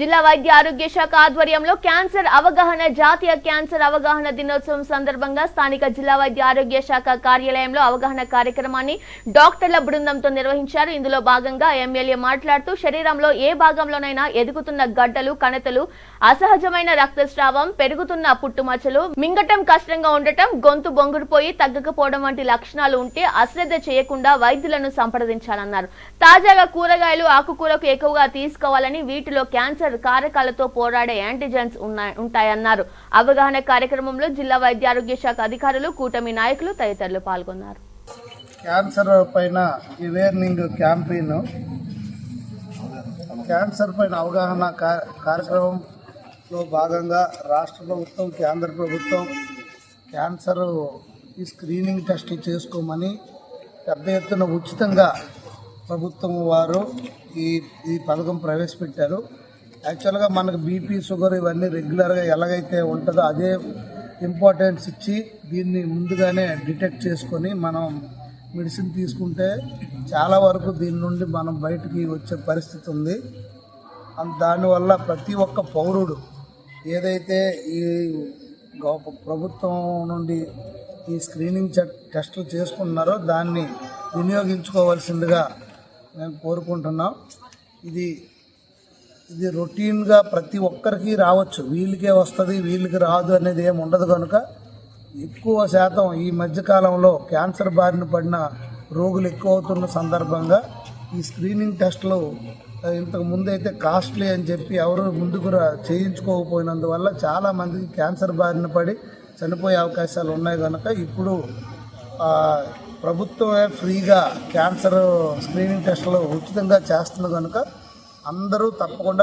జిల్లా వైద్య ఆరోగ్య శాఖ ఆధ్వర్యంలో క్యాన్సర్ అవగాహన జాతీయ క్యాన్సర్ అవగాహన దినోత్సవం సందర్భంగా స్థానిక జిల్లా వైద్య ఆరోగ్య శాఖ కార్యాలయంలో అవగాహన కార్యక్రమాన్ని డాక్టర్ల బృందంతో నిర్వహించారు. ఇందులో భాగంగా ఎమ్మెల్యే మాట్లాడుతూ శరీరంలో ఏ భాగంలోనైనా ఎదుగుతున్న గడ్డలు కణతలు అసహజమైన రక్తస్రావం పెరుగుతున్న పుట్టుమచ్చలు మింగటం కష్టంగా ఉండటం గొంతు బొంగురుపోయి తగ్గకపోవడం వంటి లక్షణాలు ఉంటే అశ్రద్ధ చేయకుండా వైద్యులను సంప్రదించాలన్నారు. తాజాగా కూరగాయలు ఆకుకూరకు ఎక్కువగా తీసుకోవాలని వీటిలో క్యాన్సర్ కారకాలతో పోరాడే యాంటీజెన్స్ ఉన్నాయి ఉంటాయన్నారు. అవగాహన కార్యక్రమంలో జిల్లా వైద్య ఆరోగ్య శాఖ అధికారులు కూటమి నాయకులు తదితరులు పాల్గొన్నారు. క్యాన్సర్ పైన అవేర్నింగ్ క్యాంపెయిన్. క్యాన్సర్ పైన అవగాహన కార్యక్రమంలో భాగంగా రాష్ట్ర ప్రభుత్వం కేంద్ర ప్రభుత్వం క్యాన్సర్ ఈ స్క్రీనింగ్ టెస్ట్ చేసుకోమని పెద్ద ఎత్తున ఉచితంగా ప్రభుత్వం వారు ఈ ఈ పథకం ప్రవేశపెట్టారు. యాక్చువల్గా మనకు బీపీ షుగర్ ఇవన్నీ రెగ్యులర్గా ఎలాగైతే ఉంటుందో అదే ఇంపార్టెన్స్ ఇచ్చి దీన్ని ముందుగానే డిటెక్ట్ చేసుకొని మనం మెడిసిన్ తీసుకుంటే చాలా వరకు దీని నుండి మనం బయటికి వచ్చే పరిస్థితి ఉంది. దానివల్ల ప్రతి ఒక్క పౌరుడు ఏదైతే ఈ ప్రభుత్వం నుండి ఈ స్క్రీనింగ్ చె- టెస్టులు చేసుకుంటున్నారో దాన్ని వినియోగించుకోవాల్సిందిగా మేము కోరుకుంటున్నాం. ఇది ఇది రొటీన్గా ప్రతి ఒక్కరికి రావచ్చు. వీళ్ళకే వస్తుంది వీళ్ళకి రాదు అనేది ఏమి ఉండదు కనుక ఎక్కువ శాతం ఈ మధ్యకాలంలో క్యాన్సర్ బారిన పడిన రోగులు ఎక్కువ అవుతున్న సందర్భంగా ఈ స్క్రీనింగ్ టెస్ట్లు ఇంతకు ముందు అయితే కాస్ట్లీ అని చెప్పి ఎవరు ముందుకు చేయించుకోకపోయినందువల్ల చాలా మందికి క్యాన్సర్ బారిన పడి చనిపోయే అవకాశాలు ఉన్నాయి కనుక ఇప్పుడు ప్రభుత్వమే ఫ్రీగా క్యాన్సర్ స్క్రీనింగ్ టెస్టులు ఉచితంగా చేస్తుంది కనుక అందరూ తప్పకుండా